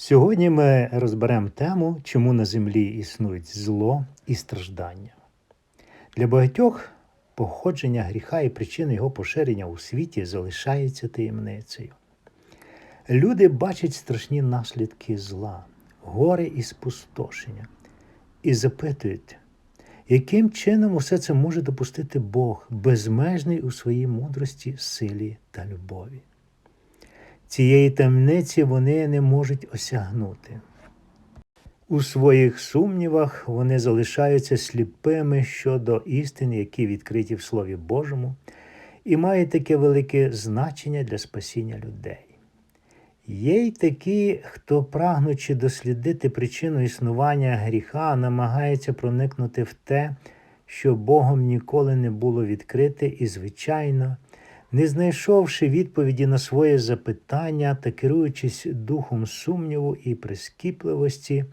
Сьогодні ми розберемо тему, чому на землі існують зло і страждання. Для багатьох походження гріха і причини його поширення у світі залишається таємницею. Люди бачать страшні наслідки зла, горе і спустошення, і запитують, яким чином усе це може допустити Бог, безмежний у своїй мудрості, силі та любові. Цієї таємниці вони не можуть осягнути. У своїх сумнівах вони залишаються сліпими щодо істин, які відкриті в Слові Божому, і мають таке велике значення для спасіння людей. Є й такі, хто, прагнучи дослідити причину існування гріха, намагається проникнути в те, що Богом ніколи не було відкрите, і, звичайно, не знайшовши відповіді на своє запитання та керуючись духом сумніву і прискіпливості,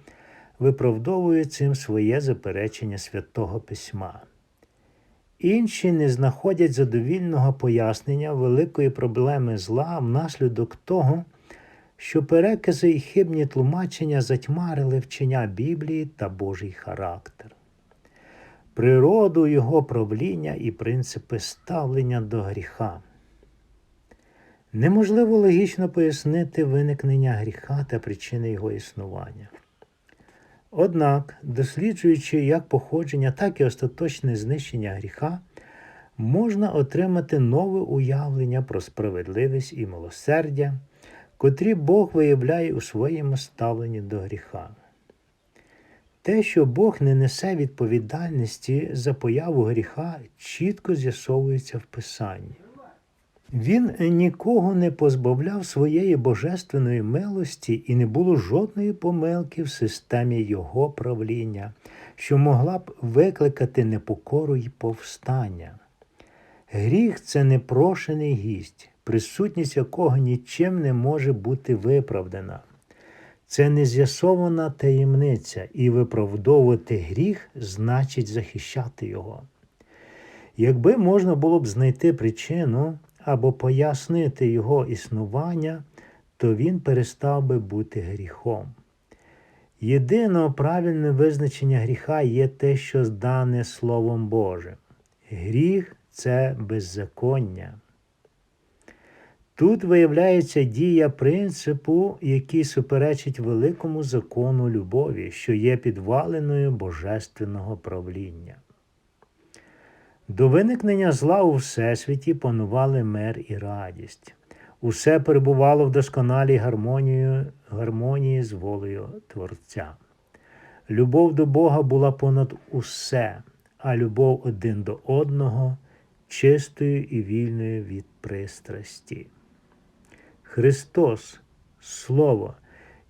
виправдовує цим своє заперечення святого письма. Інші не знаходять задовільного пояснення великої проблеми зла внаслідок того, що перекази і хибні тлумачення затьмарили вчення Біблії та Божий характер, природу його правління і принципи ставлення до гріха. Неможливо логічно пояснити виникнення гріха та причини його існування. Однак, досліджуючи як походження, так і остаточне знищення гріха, можна отримати нове уявлення про справедливість і милосердя, котрі Бог виявляє у своєму ставленні до гріха. Те, що Бог не несе відповідальності за появу гріха, чітко з'ясовується в Писанні. Він нікого не позбавляв своєї божественної милості і не було жодної помилки в системі його правління, що могла б викликати непокору й повстання. Гріх це непрошений гість, присутність якого нічим не може бути виправдана. Це нез'ясована таємниця, і виправдовувати гріх значить захищати його. Якби можна було б знайти причину або пояснити його існування, то він перестав би бути гріхом. Єдине правильне визначення гріха є те, що здане Словом Божим. Гріх це беззаконня. Тут виявляється дія принципу, який суперечить великому закону любові, що є підваленою божественного правління. До виникнення зла у Всесвіті панували мир і радість. Усе перебувало в досконалій гармонії, гармонії з волею Творця. Любов до Бога була понад усе, а любов один до одного чистою і вільною від пристрасті. Христос, Слово,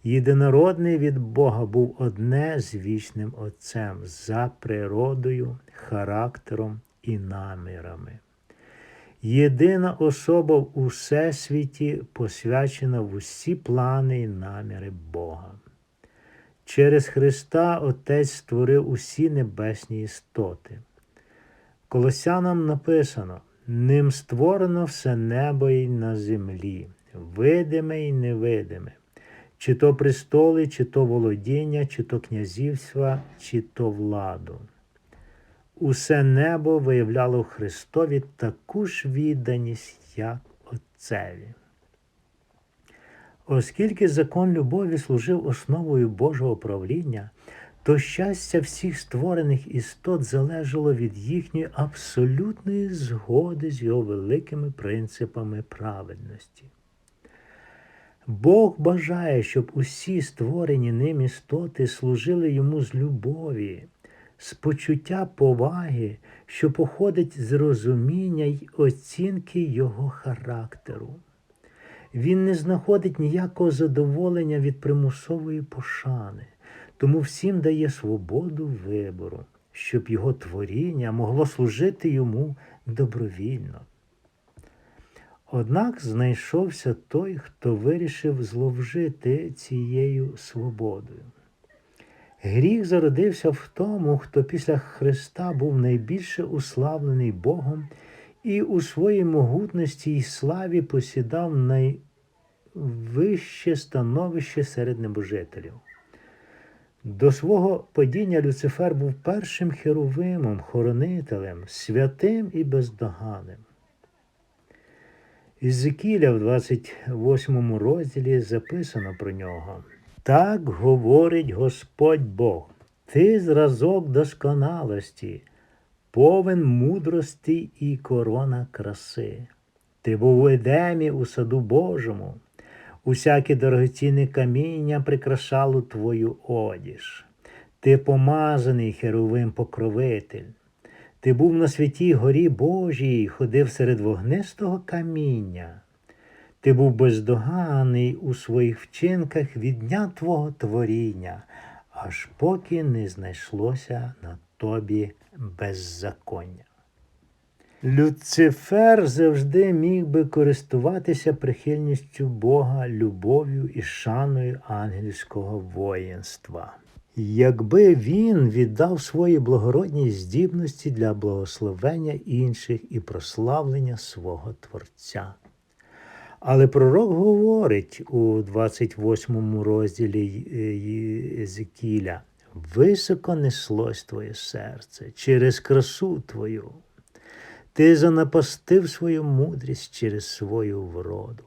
єдинородний від Бога, був одне з вічним Отцем за природою, характером і намірами. Єдина особа в усесвіті посвячена в усі плани і наміри Бога. Через Христа Отець створив усі небесні істоти. Колосянам написано: ним створено все небо й на землі, видиме й невидиме, чи то престоли, чи то володіння, чи то князівства, чи то владу. Усе небо виявляло в Христові таку ж відданість, як Отцеві. Оскільки закон любові служив основою Божого правління, то щастя всіх створених істот залежало від їхньої абсолютної згоди з його великими принципами праведності. Бог бажає, щоб усі створені ним істоти служили йому з любові, з почуття поваги, що походить з розуміння й оцінки його характеру. Він не знаходить ніякого задоволення від примусової пошани, тому всім дає свободу вибору, щоб його творіння могло служити йому добровільно. Однак знайшовся той, хто вирішив зловжити цією свободою. Гріх зародився в тому, хто після Христа був найбільше уславлений Богом і у своїй могутності й славі посідав найвище становище серед небожителів. До свого падіння Люцифер був першим херовимом, хоронителем, святим і бездоганним. Ізекіля в 28 розділі записано про нього. Так говорить Господь Бог, ти зразок досконалості, повен мудрості і корона краси. Ти був у Едемі у саду Божому, усяке дорогоцінне каміння прикрашало твою одіж. Ти помазаний херовим покровитель. Ти був на святій горі Божій, ходив серед вогнистого каміння. Ти був бездоганний у своїх вчинках від дня Твого творіння, аж поки не знайшлося на тобі беззаконня. Люцифер завжди міг би користуватися прихильністю Бога, любов'ю і шаною ангельського воїнства. Якби він віддав свої благородні здібності для благословення інших і прославлення свого Творця. Але пророк говорить у 28 розділі Єзекіля, високо неслось твоє серце через красу твою. Ти занапастив свою мудрість через свою вроду.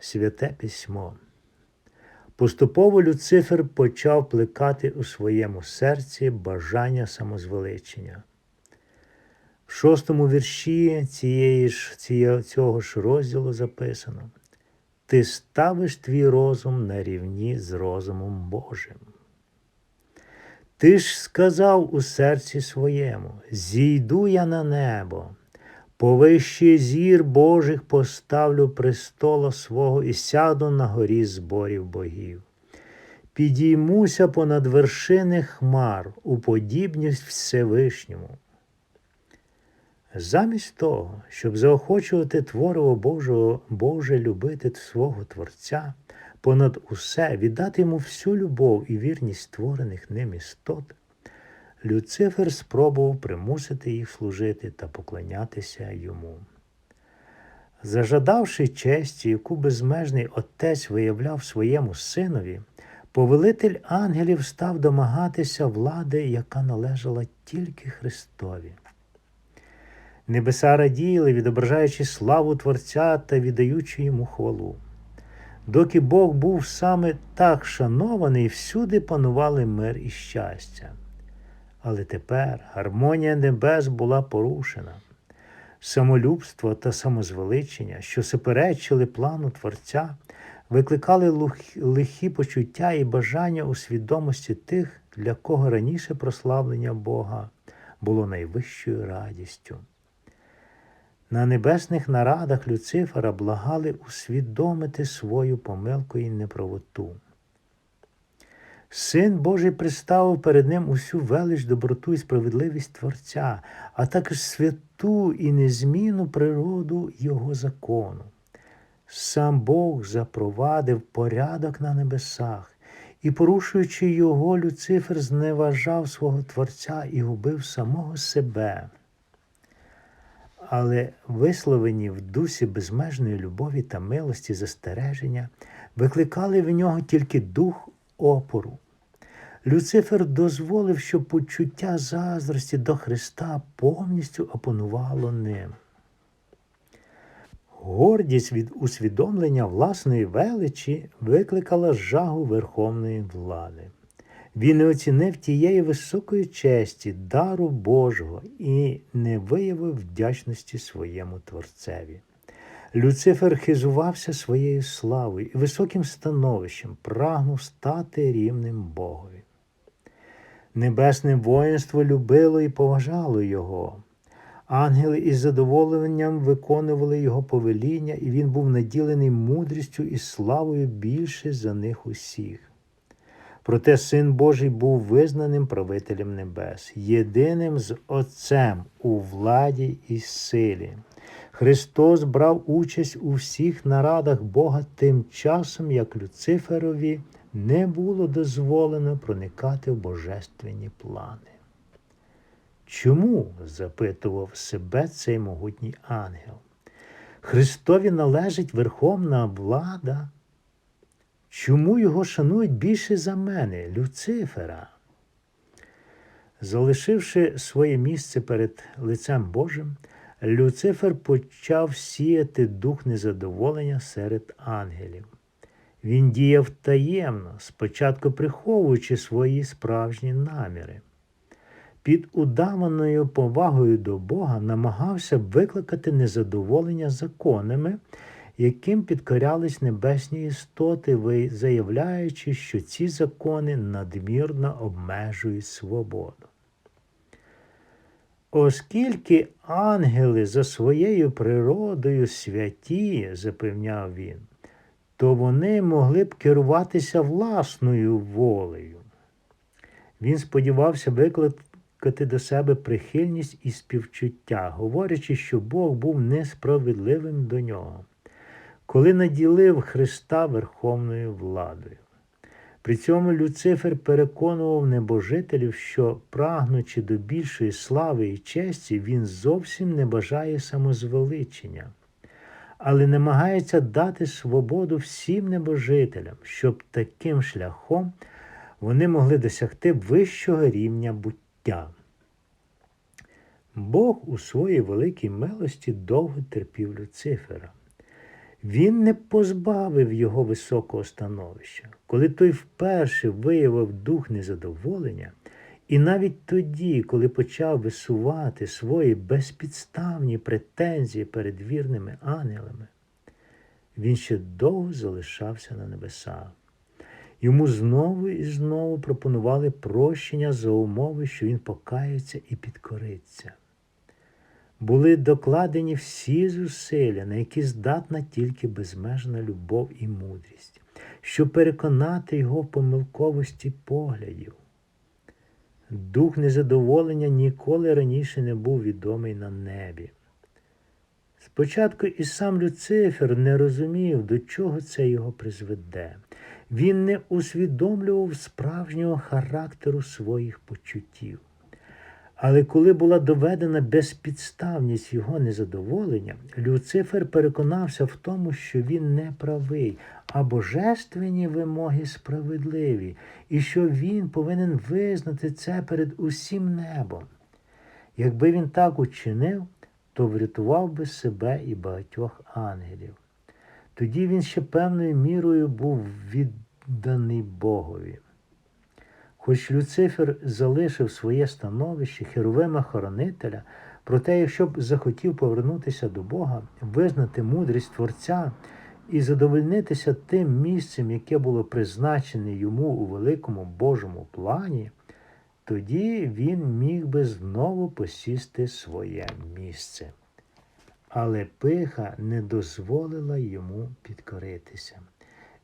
Святе письмо. Поступово Люцифер почав плекати у своєму серці бажання самозвеличення. В шостому вірші цієї ж, ціє, цього ж розділу записано: Ти ставиш твій розум на рівні з розумом Божим. Ти ж сказав у серці своєму: Зійду я на небо, повище зір Божих поставлю престола свого і сяду на горі зборів богів. Підіймуся понад вершини хмар у подібність Всевишньому. Замість того, щоб заохочувати твориво Божого, Боже любити свого Творця, понад усе віддати йому всю любов і вірність створених ним істот, Люцифер спробував примусити їх служити та поклонятися йому. Зажадавши честі, яку безмежний отець виявляв своєму синові, повелитель ангелів став домагатися влади, яка належала тільки Христові. Небеса раділи, відображаючи славу Творця та віддаючи йому хвалу. Доки Бог був саме так шанований, всюди панували мир і щастя. Але тепер гармонія небес була порушена. Самолюбство та самозвеличення, що суперечили плану Творця, викликали лихі почуття і бажання у свідомості тих, для кого раніше прославлення Бога було найвищою радістю. На небесних нарадах Люцифера благали усвідомити свою помилку і неправоту. Син Божий представив перед ним усю велич, доброту і справедливість Творця, а також святу і незмінну природу Його закону. Сам Бог запровадив порядок на небесах і, порушуючи його, Люцифер зневажав свого Творця і губив самого себе але висловлені в дусі безмежної любові та милості застереження, викликали в нього тільки дух опору. Люцифер дозволив, щоб почуття заздрості до Христа повністю опанувало ним. Гордість від усвідомлення власної величі викликала жагу верховної влади. Він не оцінив тієї високої честі, дару Божого і не виявив вдячності своєму Творцеві. Люцифер хизувався своєю славою і високим становищем, прагнув стати рівним Богові. Небесне воїнство любило і поважало його. Ангели із задоволенням виконували його повеління, і він був наділений мудрістю і славою більше за них усіх. Проте Син Божий був визнаним правителем небес, єдиним з Отцем у владі і силі. Христос брав участь у всіх нарадах Бога тим часом, як Люциферові не було дозволено проникати в божественні плани. Чому? запитував себе цей могутній ангел. Христові належить верховна влада. Чому його шанують більше за мене, Люцифера? Залишивши своє місце перед лицем Божим, Люцифер почав сіяти дух незадоволення серед ангелів. Він діяв таємно, спочатку приховуючи свої справжні наміри. Під удаваною повагою до Бога намагався викликати незадоволення законами, яким підкорялись небесні істоти, заявляючи, що ці закони надмірно обмежують свободу. Оскільки ангели за своєю природою святі, запевняв він, то вони могли б керуватися власною волею. Він сподівався викликати до себе прихильність і співчуття, говорячи, що Бог був несправедливим до нього, коли наділив Христа верховною владою. При цьому Люцифер переконував небожителів, що, прагнучи до більшої слави і честі, він зовсім не бажає самозвеличення, але намагається дати свободу всім небожителям, щоб таким шляхом вони могли досягти вищого рівня буття. Бог у своїй великій милості довго терпів Люцифера. Він не позбавив його високого становища. Коли той вперше виявив дух незадоволення, і навіть тоді, коли почав висувати свої безпідставні претензії перед вірними ангелами, він ще довго залишався на небесах. Йому знову і знову пропонували прощення за умови, що він покається і підкориться. Були докладені всі зусилля, на які здатна тільки безмежна любов і мудрість, щоб переконати його в помилковості поглядів. Дух незадоволення ніколи раніше не був відомий на небі. Спочатку і сам Люцифер не розумів, до чого це його призведе. Він не усвідомлював справжнього характеру своїх почуттів. Але коли була доведена безпідставність його незадоволення, Люцифер переконався в тому, що він не правий, а божественні вимоги справедливі, і що він повинен визнати це перед усім небом. Якби він так учинив, то врятував би себе і багатьох ангелів. Тоді він ще певною мірою був відданий Богові. Хоч Люцифер залишив своє становище херовима хоронителя, проте, якщо б захотів повернутися до Бога, визнати мудрість Творця і задовольнитися тим місцем, яке було призначене йому у великому Божому плані, тоді він міг би знову посісти своє місце. Але пиха не дозволила йому підкоритися.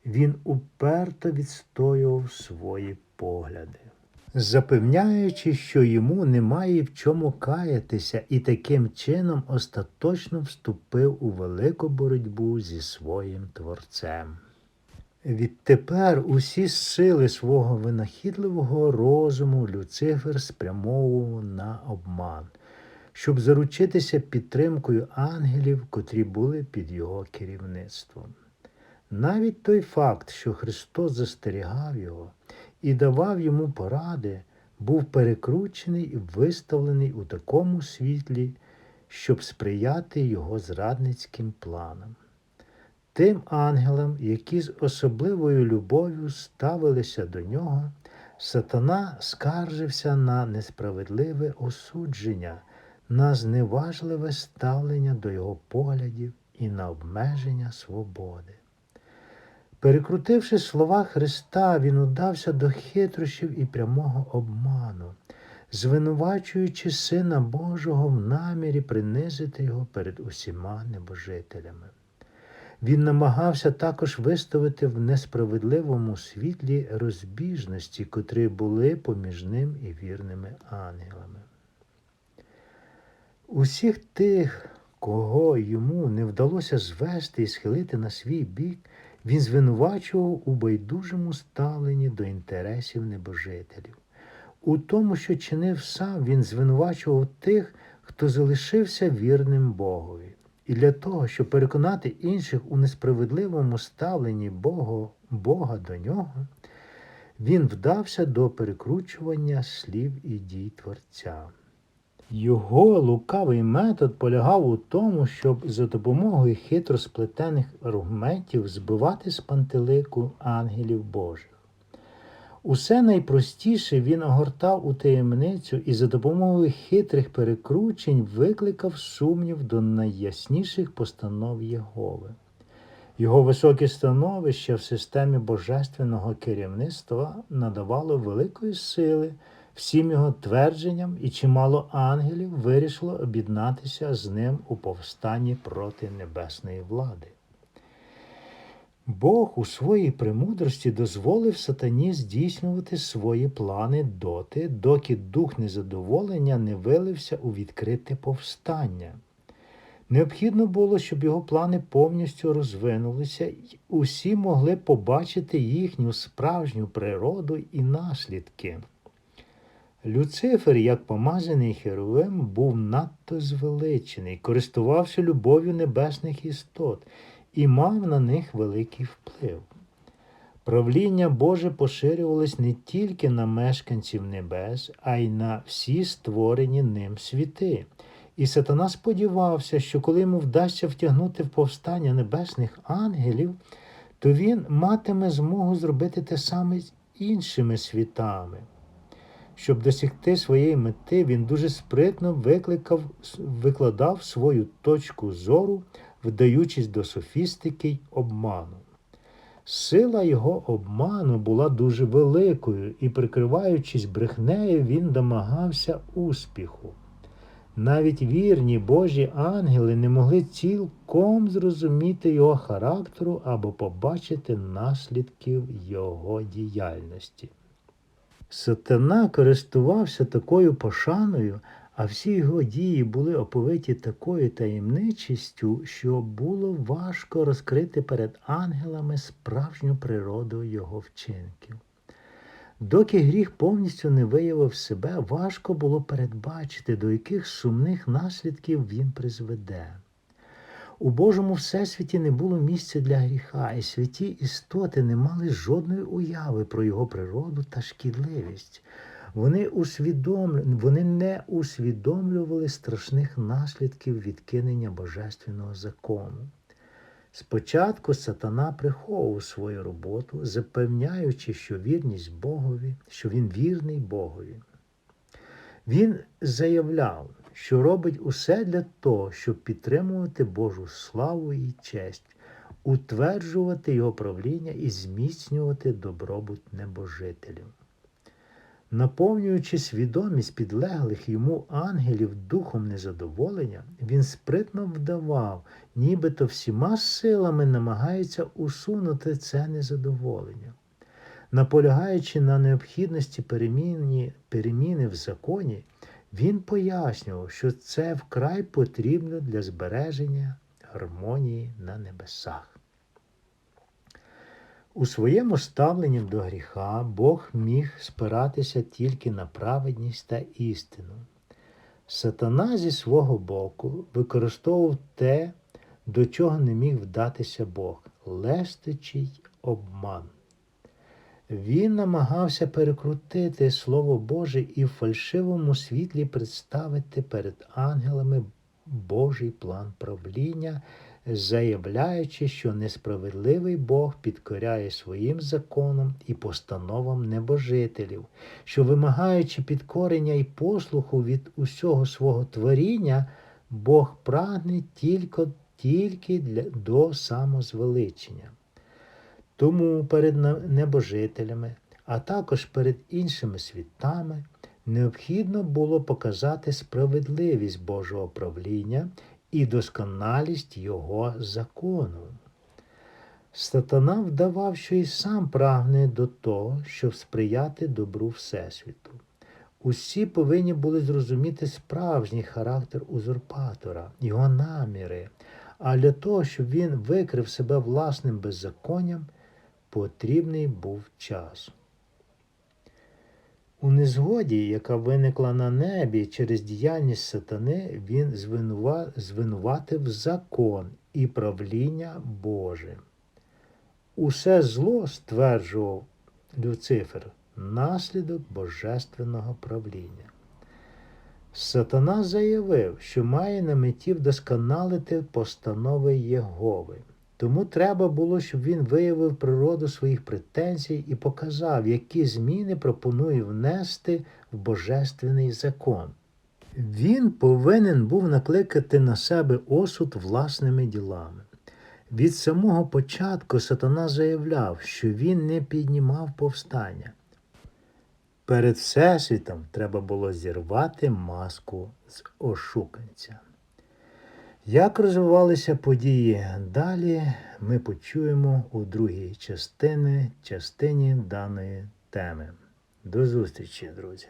Він уперто відстоював свої погляди, запевняючи, що йому немає в чому каятися, і таким чином остаточно вступив у велику боротьбу зі своїм творцем. Відтепер усі сили свого винахідливого розуму Люцифер спрямовував на обман, щоб заручитися підтримкою ангелів, котрі були під його керівництвом. Навіть той факт, що Христос застерігав його і давав йому поради, був перекручений і виставлений у такому світлі, щоб сприяти його зрадницьким планам. Тим ангелам, які з особливою любов'ю ставилися до нього, сатана скаржився на несправедливе осудження, на зневажливе ставлення до його поглядів і на обмеження свободи. Перекрутивши слова Христа, він удався до хитрощів і прямого обману, звинувачуючи Сина Божого в намірі принизити його перед усіма небожителями. Він намагався також виставити в несправедливому світлі розбіжності, котрі були поміж ним і вірними ангелами. Усіх тих, кого йому не вдалося звести і схилити на свій бік, він звинувачував у байдужому ставленні до інтересів небожителів. У тому, що чинив сам, він звинувачував тих, хто залишився вірним Богові. І для того, щоб переконати інших у несправедливому ставленні Бога, Бога до нього, він вдався до перекручування слів і дій Творця. Його лукавий метод полягав у тому, щоб за допомогою хитро сплетених аргументів збивати з пантелику ангелів Божих. Усе найпростіше він огортав у таємницю і за допомогою хитрих перекручень викликав сумнів до найясніших постанов Єгови. Його високе становище в системі божественного керівництва надавало великої сили всім його твердженням, і чимало ангелів вирішило об'єднатися з ним у повстанні проти небесної влади. Бог у своїй премудрості дозволив сатані здійснювати свої плани доти, доки дух незадоволення не вилився у відкрите повстання. Необхідно було, щоб його плани повністю розвинулися, і усі могли побачити їхню справжню природу і наслідки. Люцифер, як помазаний херовим, був надто звеличений, користувався любов'ю небесних істот і мав на них великий вплив. Правління Боже поширювалось не тільки на мешканців небес, а й на всі створені ним світи. І сатана сподівався, що коли йому вдасться втягнути в повстання небесних ангелів, то він матиме змогу зробити те саме з іншими світами. Щоб досягти своєї мети, він дуже спритно викликав, викладав свою точку зору, вдаючись до софістики й обману. Сила його обману була дуже великою, і, прикриваючись брехнею, він домагався успіху. Навіть вірні Божі ангели не могли цілком зрозуміти його характеру або побачити наслідків його діяльності. Сатана користувався такою пошаною, а всі його дії були оповиті такою таємничістю, що було важко розкрити перед ангелами справжню природу його вчинків. Доки гріх повністю не виявив себе, важко було передбачити, до яких сумних наслідків він призведе. У Божому всесвіті не було місця для гріха, і святі істоти не мали жодної уяви про його природу та шкідливість. Вони, усвідомлю... Вони не усвідомлювали страшних наслідків відкинення божественного закону. Спочатку сатана приховував свою роботу, запевняючи, що вірність Богові, що він вірний Богові. Він заявляв, що робить усе для того, щоб підтримувати Божу славу і честь, утверджувати його правління і зміцнювати добробут небожителів. Наповнюючи свідомість підлеглих йому ангелів духом незадоволення, він спритно вдавав, нібито всіма силами намагається усунути це незадоволення. Наполягаючи на необхідності переміни, переміни в законі, він пояснював, що це вкрай потрібно для збереження гармонії на небесах. У своєму ставленні до гріха Бог міг спиратися тільки на праведність та істину. Сатана зі свого боку використовував те, до чого не міг вдатися Бог лестичий обман. Він намагався перекрутити Слово Боже і в фальшивому світлі представити перед ангелами Божий план правління, заявляючи, що несправедливий Бог підкоряє своїм законам і постановам небожителів, що, вимагаючи підкорення і послуху від усього свого творіння, Бог прагне тільки, тільки для, до самозвеличення. Тому перед небожителями, а також перед іншими світами, необхідно було показати справедливість Божого правління і досконалість Його закону. Сатана вдавав, що і сам прагне до того, щоб сприяти добру Всесвіту. Усі повинні були зрозуміти справжній характер узурпатора, його наміри, а для того, щоб він викрив себе власним беззаконням, потрібний був час. У незгоді, яка виникла на небі через діяльність сатани, він звинуватив закон і правління Боже. Усе зло стверджував Люцифер, наслідок божественного правління. Сатана заявив, що має на меті вдосконалити постанови Єгови. Тому треба було, щоб він виявив природу своїх претензій і показав, які зміни пропонує внести в божественний закон. Він повинен був накликати на себе осуд власними ділами. Від самого початку сатана заявляв, що він не піднімав повстання. Перед Всесвітом треба було зірвати маску з ошуканця. Як розвивалися події далі, ми почуємо у другій частині, частині даної теми. До зустрічі, друзі!